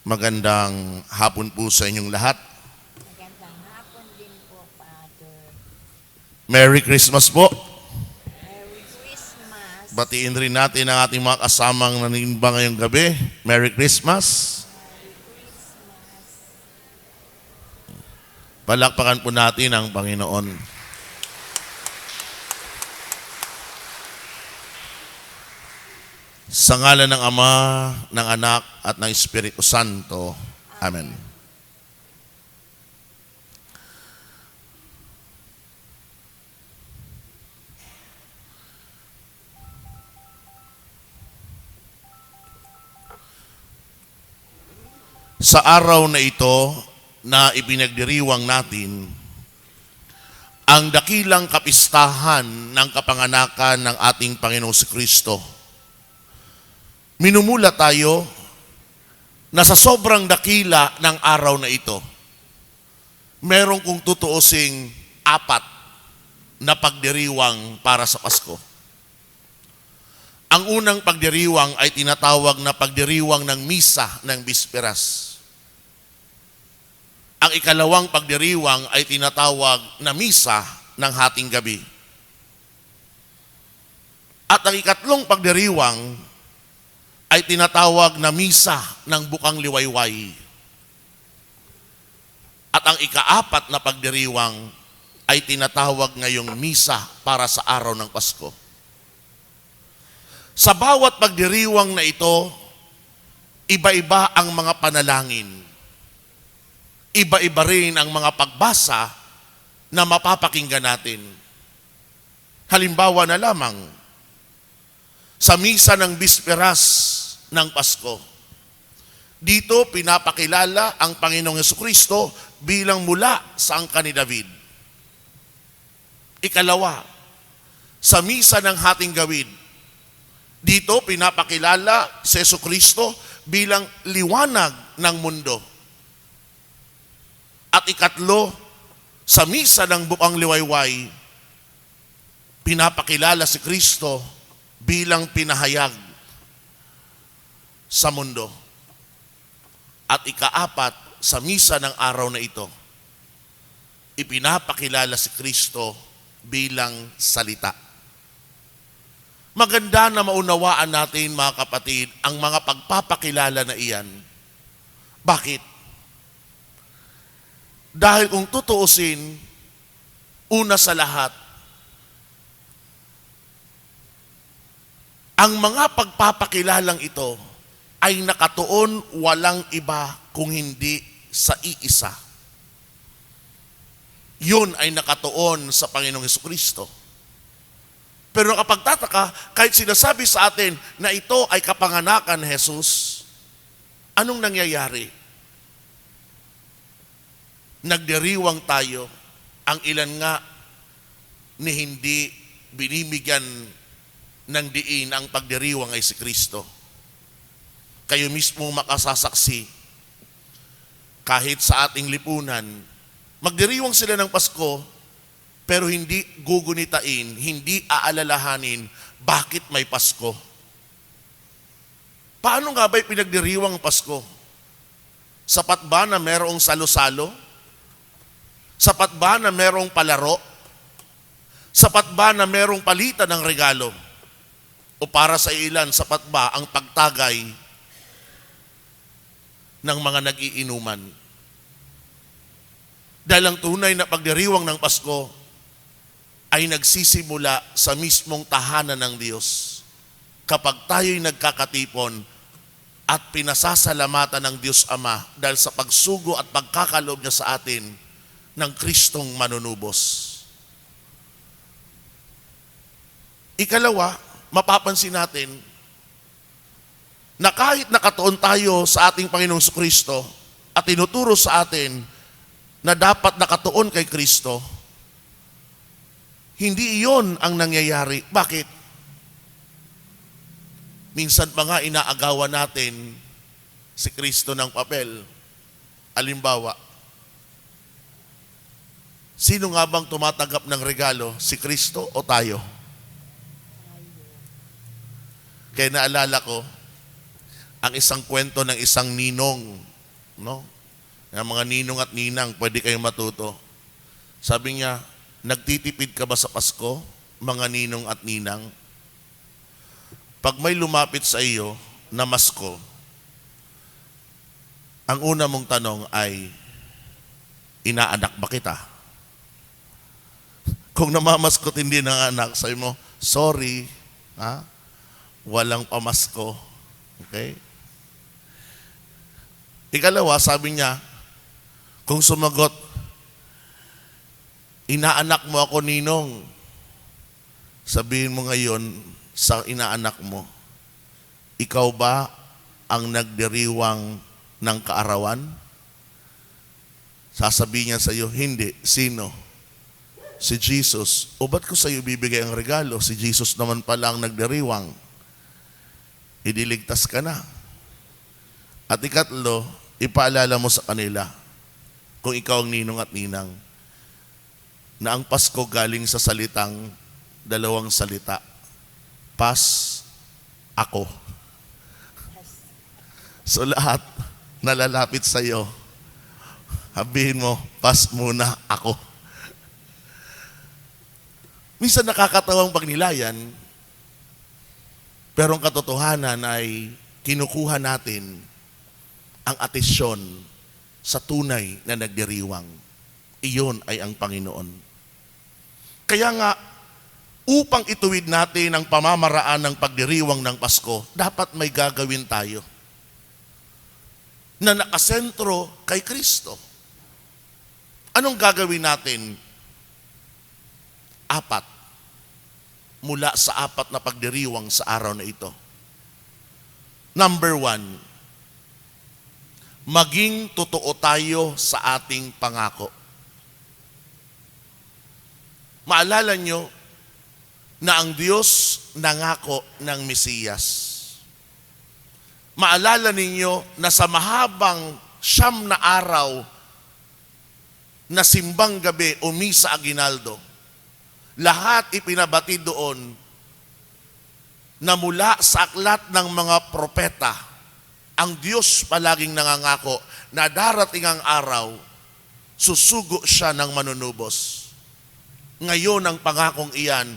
Magandang hapon po sa inyong lahat. Magandang hapon din po, Father. Merry Christmas po. Merry Christmas. Batiin rin natin ang ating mga kasamang nanimba ngayong gabi. Merry Christmas. Palakpakan po natin ang Panginoon. Sa ngalan ng Ama, ng Anak, at ng Espiritu Santo. Amen. Sa araw na ito na ipinagdiriwang natin, ang dakilang kapistahan ng kapanganakan ng ating Panginoong si Kristo. Minumula tayo na sa sobrang dakila ng araw na ito, meron kong tutuusing apat na pagdiriwang para sa Pasko. Ang unang pagdiriwang ay tinatawag na pagdiriwang ng misa ng bisperas. Ang ikalawang pagdiriwang ay tinatawag na misa ng hating gabi. At ang ikatlong pagdiriwang ay tinatawag na misa ng bukang liwayway. At ang ikaapat na pagdiriwang ay tinatawag ngayong misa para sa araw ng Pasko. Sa bawat pagdiriwang na ito, iba-iba ang mga panalangin. Iba-iba rin ang mga pagbasa na mapapakinggan natin. Halimbawa na lamang, sa misa ng bisperas ng Pasko. Dito pinapakilala ang Panginoong Yesu Kristo bilang mula sa angka ni David. Ikalawa, sa misa ng hating gawid, dito pinapakilala si Yesu Kristo bilang liwanag ng mundo. At ikatlo, sa misa ng bukang liwayway, pinapakilala si Kristo bilang pinahayag sa mundo. At ikaapat, sa misa ng araw na ito, ipinapakilala si Kristo bilang salita. Maganda na maunawaan natin mga kapatid ang mga pagpapakilala na iyan. Bakit? Dahil kung tutuusin, una sa lahat, ang mga pagpapakilalang ito ay nakatuon walang iba kung hindi sa iisa. Yun ay nakatuon sa Panginoong Heso Kristo. Pero kapag tataka, kahit sinasabi sa atin na ito ay kapanganakan ni Jesus, anong nangyayari? Nagdiriwang tayo, ang ilan nga ni hindi binibigyan ng diin ang pagdiriwang ay si Kristo. Kayo mismo makasasaksi kahit sa ating lipunan, magdiriwang sila ng Pasko, pero hindi gugunitain, hindi aalalahanin bakit may Pasko. Paano nga ba'y pinagdiriwang ang Pasko? Sapat ba na merong salo-salo? Sapat ba na merong palaro? Sapat ba na merong palitan ng regalo? O para sa ilan, sapat ba ang pagtagay ng mga nag-iinuman? Dahil ang tunay na pagdiriwang ng Pasko ay nagsisimula sa mismong tahanan ng Diyos. Kapag tayo'y nagkakatipon at pinasasalamatan ng Diyos Ama dahil sa pagsugo at pagkakaloob niya sa atin ng Kristong manunubos. Ikalawa, mapapansin natin na kahit nakatuon tayo sa ating Panginoong Kristo at tinuturo sa atin na dapat nakatuon kay Kristo, hindi iyon ang nangyayari. Bakit? Minsan pa nga inaagawan natin si Kristo ng papel. Alimbawa, sino nga bang tumatanggap ng regalo? Si Kristo o tayo? Kaya naalala ko, ang isang kwento ng isang ninong no? Yung mga ninong at ninang, pwede kayong matuto. Sabi niya, nagtitipid ka ba sa Pasko, mga ninong at ninang? Pag may lumapit sa iyo na masko, ang una mong tanong ay, inaanak ba kita? Kung namamaskot hindi ng anak, sabi mo, sorry, ha? Walang pamasko. Okay? Ikalawa, sabi niya, kung sumagot, inaanak mo ako, Ninong. Sabihin mo ngayon sa inaanak mo, ikaw ba ang nagdiriwang ng kaarawan? Sasabihin niya sa iyo, hindi. Sino? Si Jesus. O ba't ko sa iyo bibigay ang regalo? Si Jesus naman pala ang nagdiriwang. Idiligtas ka na. At ikatlo, ipaalala mo sa kanila, kung ikaw ang ninong at ninang, na ang Pasko galing sa salitang dalawang salita. Pas, ako. So lahat nalalapit sa iyo, sabihin mo, pas muna ako. Minsan nakakatawang pagnilayan, pero ang katotohanan ay kinukuha natin ang atensyon sa tunay na nagdiriwang. Iyon ay ang Panginoon. Kaya nga, upang ituwid natin ang pamamaraan ng pagdiriwang ng Pasko, dapat may gagawin tayo na nakasentro kay Kristo. Anong gagawin natin? Apat. Mula sa apat na pagdiriwang sa araw na ito. Number one, maging totoo tayo sa ating pangako. Maalala nyo na ang Diyos nangako ng Mesiyas. Maalala ninyo na sa mahabang siyam na araw na simbang gabi o misa aginaldo, lahat ipinabati doon na mula sa aklat ng mga propeta, ang Diyos palaging nangangako na darating ang araw, susugo siya ng manunubos. Ngayon ang pangakong iyan,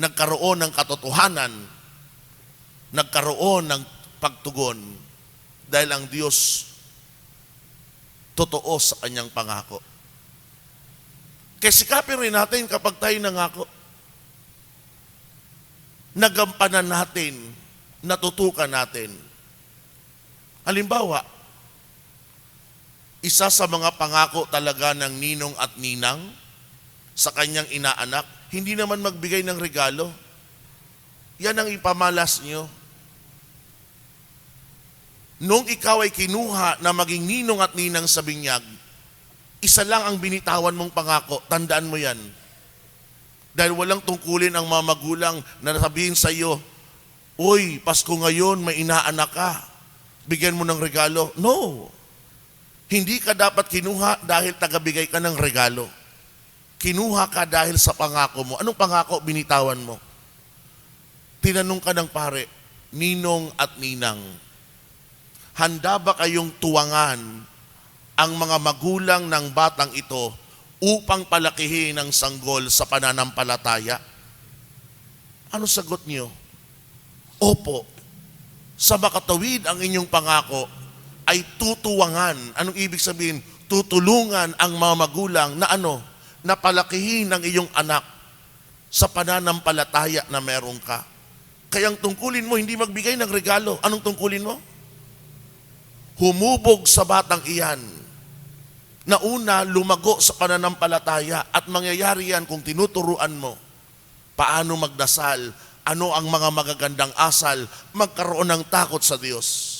nagkaroon ng katotohanan, nagkaroon ng pagtugon dahil ang Diyos totoo sa kanyang pangako. Kaya sikapin rin natin kapag tayo nangako, nagampanan natin, natutukan natin. Halimbawa, isa sa mga pangako talaga ng ninong at ninang sa kanyang inaanak, hindi naman magbigay ng regalo. Yan ang ipamalas nyo. Nung ikaw ay kinuha na maging ninong at ninang sa binyag, isa lang ang binitawan mong pangako, tandaan mo yan. Dahil walang tungkulin ang mga magulang na sabihin sa iyo, Uy, Pasko ngayon, may inaanak ka. Bigyan mo ng regalo. No. Hindi ka dapat kinuha dahil tagabigay ka ng regalo. Kinuha ka dahil sa pangako mo. Anong pangako binitawan mo? Tinanong ka ng pare, ninong at ninang, handa ba kayong tuwangan ang mga magulang ng batang ito upang palakihin ang sanggol sa pananampalataya? Ano sagot niyo? Opo. Sa makatawid ang inyong pangako ay tutuwangan. Anong ibig sabihin? Tutulungan ang mga magulang na ano? Na palakihin ang iyong anak sa pananampalataya na meron ka. Kaya ang tungkulin mo, hindi magbigay ng regalo. Anong tungkulin mo? Humubog sa batang iyan na una lumago sa pananampalataya at mangyayari yan kung tinuturuan mo paano magdasal, ano ang mga magagandang asal, magkaroon ng takot sa Diyos.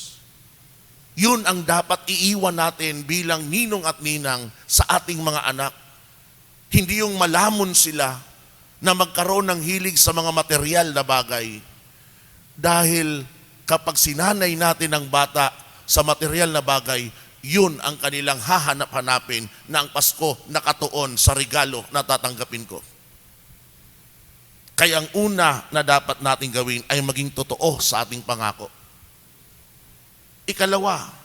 Yun ang dapat iiwan natin bilang ninong at ninang sa ating mga anak. Hindi yung malamon sila na magkaroon ng hilig sa mga material na bagay. Dahil kapag sinanay natin ang bata sa material na bagay, yun ang kanilang hahanap-hanapin na ang Pasko nakatuon sa regalo na tatanggapin ko. Kaya ang una na dapat natin gawin ay maging totoo sa ating pangako. Ikalawa,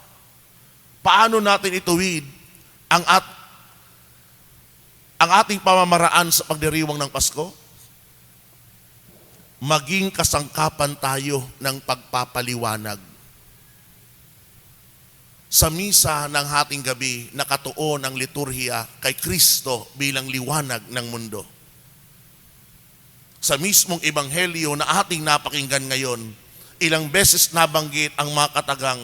Paano natin ituwid ang at ang ating pamamaraan sa pagdiriwang ng Pasko? Maging kasangkapan tayo ng pagpapaliwanag. Sa misa ng hating gabi, nakatuon ang liturhiya kay Kristo bilang liwanag ng mundo. Sa mismong ebanghelyo na ating napakinggan ngayon, ilang beses nabanggit ang mga katagang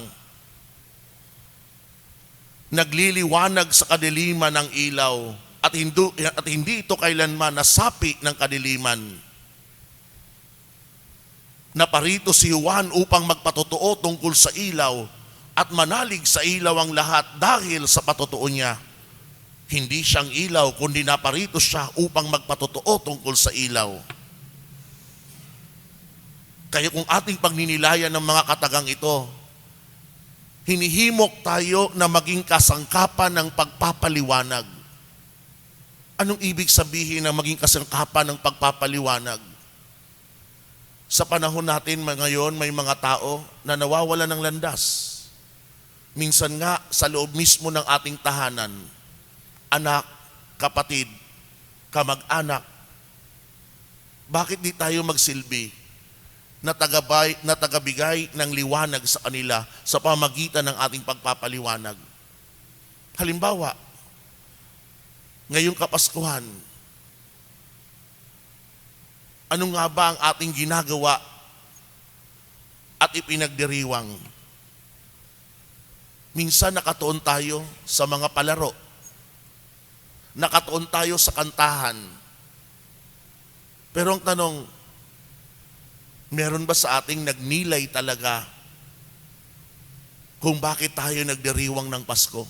nagliliwanag sa kadiliman ng ilaw at hindi, at hindi ito kailanman nasapi ng kadiliman. Naparito si Juan upang magpatotoo tungkol sa ilaw at manalig sa ilaw ang lahat dahil sa patotoo niya. Hindi siyang ilaw, kundi naparito siya upang magpatotoo tungkol sa ilaw. Kaya kung ating pagninilayan ng mga katagang ito, hinihimok tayo na maging kasangkapan ng pagpapaliwanag. Anong ibig sabihin ng maging kasangkapan ng pagpapaliwanag? Sa panahon natin ngayon, may mga tao na nawawala ng landas. Minsan nga, sa loob mismo ng ating tahanan, anak, kapatid, kamag-anak, bakit di tayo magsilbi na, tagabay, na tagabigay ng liwanag sa kanila sa pamagitan ng ating pagpapaliwanag? Halimbawa, ngayong Kapaskuhan, ano nga ba ang ating ginagawa at ipinagdiriwang? Minsan nakatuon tayo sa mga palaro. Nakatuon tayo sa kantahan. Pero ang tanong, meron ba sa ating nagnilay talaga kung bakit tayo nagdiriwang ng Pasko?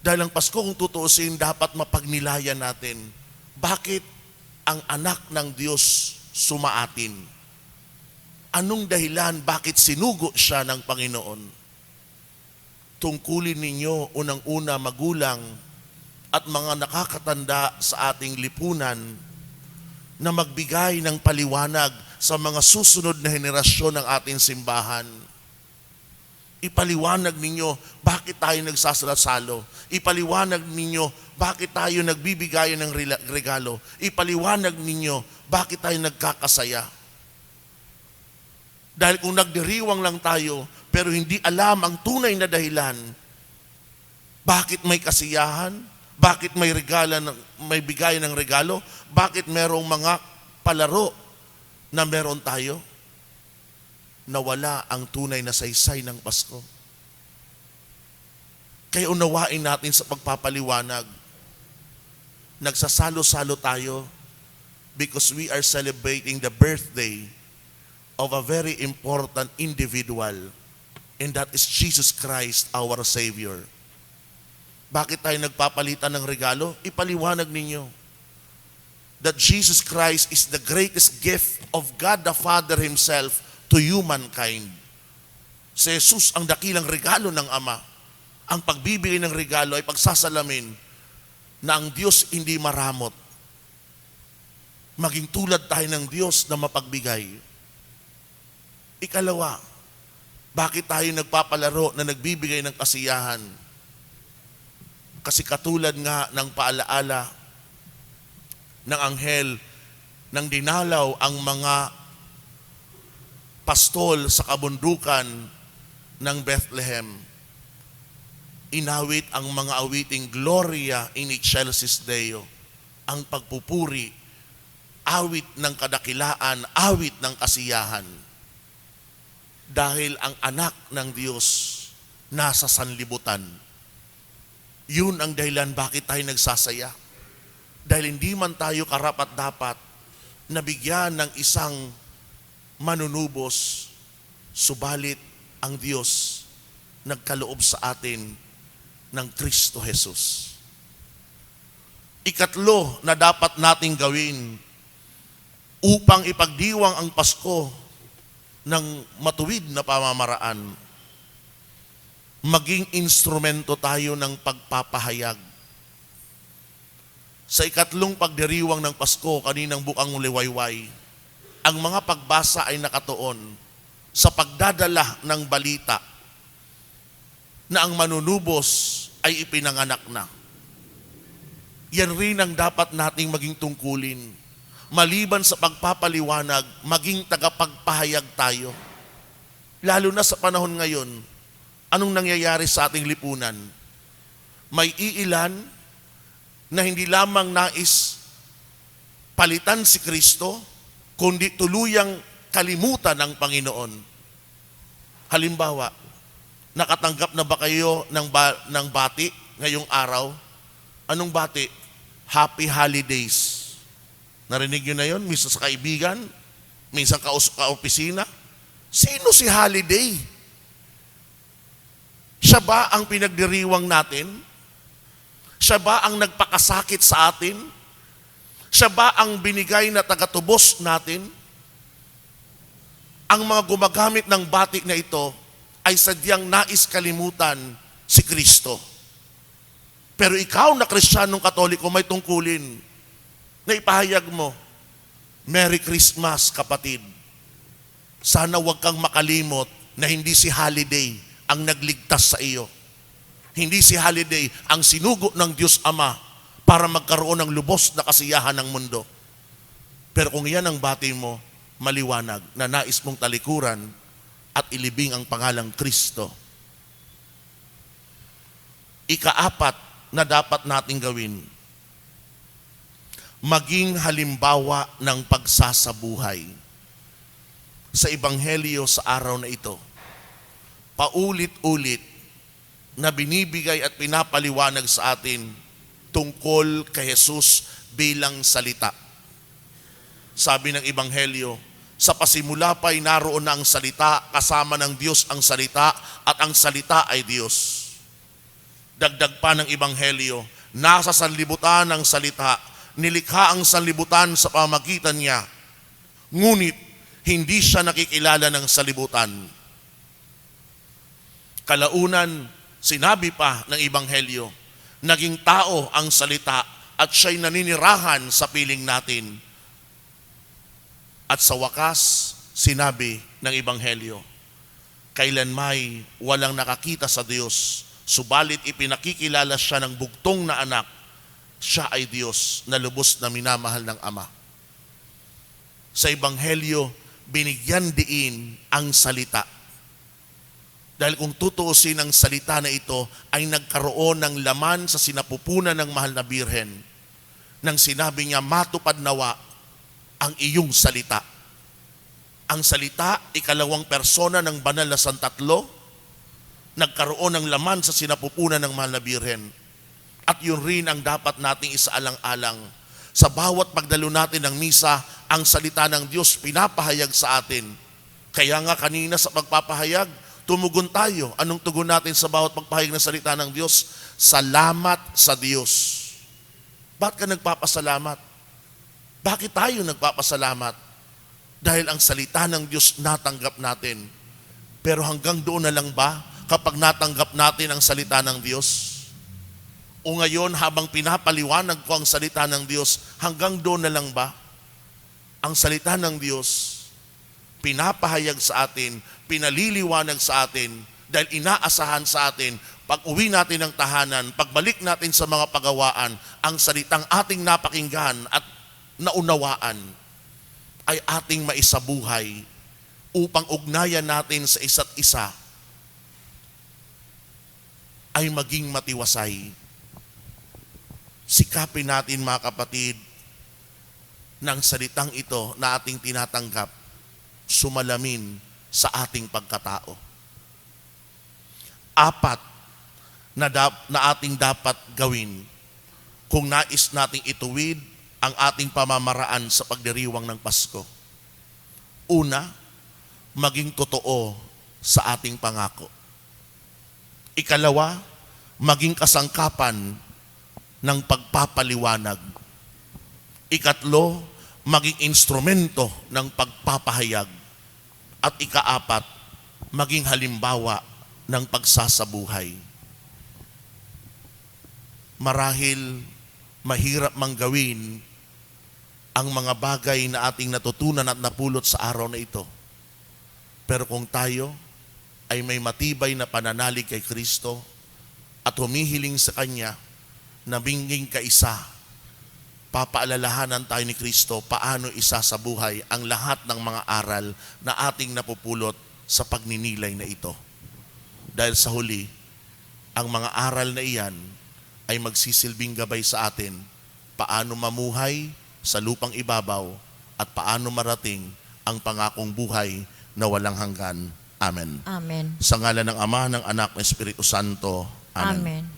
Dahil ang Pasko, kung tutuusin, dapat mapagnilayan natin. Bakit ang anak ng Diyos sumaatin? Anong dahilan bakit sinugo siya ng Panginoon? Tungkulin ninyo unang-una magulang at mga nakakatanda sa ating lipunan na magbigay ng paliwanag sa mga susunod na henerasyon ng ating simbahan. Ipaliwanag ninyo bakit tayo nagsasalasalo. Ipaliwanag ninyo bakit tayo nagbibigay ng regalo. Ipaliwanag ninyo bakit tayo nagkakasaya. Dahil kung nagdiriwang lang tayo, pero hindi alam ang tunay na dahilan, bakit may kasiyahan, bakit may regala ng, may bigay ng regalo, bakit merong mga palaro na meron tayo, nawala ang tunay na saysay ng Pasko. Kaya unawain natin sa pagpapaliwanag, nagsasalo-salo tayo because we are celebrating the birthday of a very important individual and that is Jesus Christ, our Savior. Bakit tayo nagpapalitan ng regalo? Ipaliwanag ninyo that Jesus Christ is the greatest gift of God the Father Himself to humankind. Si Jesus ang dakilang regalo ng Ama. Ang pagbibigay ng regalo ay pagsasalamin na ang Diyos hindi maramot. Maging tulad tayo ng Diyos na mapagbigay. Ikalawa, bakit tayo nagpapalaro na nagbibigay ng kasiyahan? Kasi katulad nga ng paalaala ng anghel nang dinalaw ang mga pastol sa kabundukan ng Bethlehem. Inawit ang mga awiting Gloria in excelsis Deo, ang pagpupuri, awit ng kadakilaan, awit ng kasiyahan. Dahil ang anak ng Diyos nasa sanlibutan. Yun ang dahilan bakit tayo nagsasaya. Dahil hindi man tayo karapat dapat nabigyan ng isang manunubos, subalit ang Diyos nagkaloob sa atin ng Kristo Jesus. Ikatlo na dapat nating gawin upang ipagdiwang ang Pasko ng matuwid na pamamaraan, maging instrumento tayo ng pagpapahayag. Sa ikatlong pagdiriwang ng Pasko, kaninang bukang liwayway, ang mga pagbasa ay nakatuon sa pagdadala ng balita na ang manunubos ay ipinanganak na. Yan rin ang dapat nating maging tungkulin. Maliban sa pagpapaliwanag, maging tagapagpahayag tayo. Lalo na sa panahon ngayon, anong nangyayari sa ating lipunan? May iilan na hindi lamang nais palitan si Kristo, kundi tuluyang kalimutan ng Panginoon. Halimbawa, nakatanggap na ba kayo ng, ba, ng bati ngayong araw? Anong bati? Happy Holidays. Narinig nyo na yon? Minsan sa kaibigan, minsan ka ka-opisina. Sino si Holiday? Siya ba ang pinagdiriwang natin? Siya ba ang nagpakasakit sa atin? Siya ba ang binigay na tagatubos natin? Ang mga gumagamit ng batik na ito ay sadyang nais kalimutan si Kristo. Pero ikaw na Kristiyanong Katoliko may tungkulin na ipahayag mo, Merry Christmas kapatid. Sana huwag kang makalimot na hindi si Holiday ang nagligtas sa iyo. Hindi si Holiday ang sinugo ng Diyos Ama para magkaroon ng lubos na kasiyahan ng mundo. Pero kung yan ang bati mo, maliwanag na nais mong talikuran at ilibing ang pangalang Kristo. Ikaapat na dapat nating gawin, maging halimbawa ng pagsasabuhay. Sa Ebanghelyo sa araw na ito, paulit-ulit na binibigay at pinapaliwanag sa atin tungkol kay Jesus bilang salita. Sabi ng Ebanghelyo, sa pasimula pa'y naroon na ang salita, kasama ng Diyos ang salita, at ang salita ay Diyos. Dagdag pa ng Ebanghelyo, nasa sanlibutan ang salita, nilikha ang sanlibutan sa pamagitan niya, ngunit hindi siya nakikilala ng salibutan. Kalaunan, sinabi pa ng Ebanghelyo, naging tao ang salita at siya'y naninirahan sa piling natin. At sa wakas, sinabi ng Ebanghelyo, kailan may walang nakakita sa Diyos, subalit ipinakikilala siya ng bugtong na anak, siya ay Diyos na lubos na minamahal ng Ama. Sa Ebanghelyo, binigyan diin ang salita. Dahil kung tutuusin ang salita na ito ay nagkaroon ng laman sa sinapupunan ng mahal na birhen nang sinabi niya matupad nawa ang iyong salita. Ang salita, ikalawang persona ng banal na santatlo, nagkaroon ng laman sa sinapupunan ng mahal na birhen. At yun rin ang dapat nating isaalang-alang. Sa bawat pagdalo natin ng misa, ang salita ng Diyos pinapahayag sa atin. Kaya nga kanina sa pagpapahayag, tumugon tayo. Anong tugon natin sa bawat pagpahayag ng salita ng Diyos? Salamat sa Diyos. Ba't ka nagpapasalamat? Bakit tayo nagpapasalamat? Dahil ang salita ng Diyos natanggap natin. Pero hanggang doon na lang ba kapag natanggap natin ang salita ng Diyos? O ngayon habang pinapaliwanag ko ang salita ng Diyos, hanggang doon na lang ba? Ang salita ng Diyos, pinapahayag sa atin, pinaliliwanag sa atin, dahil inaasahan sa atin, pag uwi natin ng tahanan, pagbalik natin sa mga pagawaan, ang salitang ating napakinggan at naunawaan ay ating maisabuhay upang ugnayan natin sa isa't isa ay maging matiwasay. Sikapin natin mga kapatid ng salitang ito na ating tinatanggap sumalamin sa ating pagkatao. Apat na, dap, na ating dapat gawin kung nais nating ituwid ang ating pamamaraan sa pagdiriwang ng Pasko. Una, maging totoo sa ating pangako. Ikalawa, maging kasangkapan ng pagpapaliwanag. Ikatlo, maging instrumento ng pagpapahayag. At ikaapat, maging halimbawa ng pagsasabuhay. Marahil mahirap mang gawin ang mga bagay na ating natutunan at napulot sa araw na ito. Pero kung tayo ay may matibay na pananalig kay Kristo at humihiling sa Kanya na binging kaisa, papaalalahanan tayo ni Kristo paano isa sa buhay ang lahat ng mga aral na ating napupulot sa pagninilay na ito. Dahil sa huli, ang mga aral na iyan ay magsisilbing gabay sa atin paano mamuhay sa lupang ibabaw at paano marating ang pangakong buhay na walang hanggan. Amen. Amen. Sa ngala ng Ama, ng Anak, ng Espiritu Santo. Amen. Amen.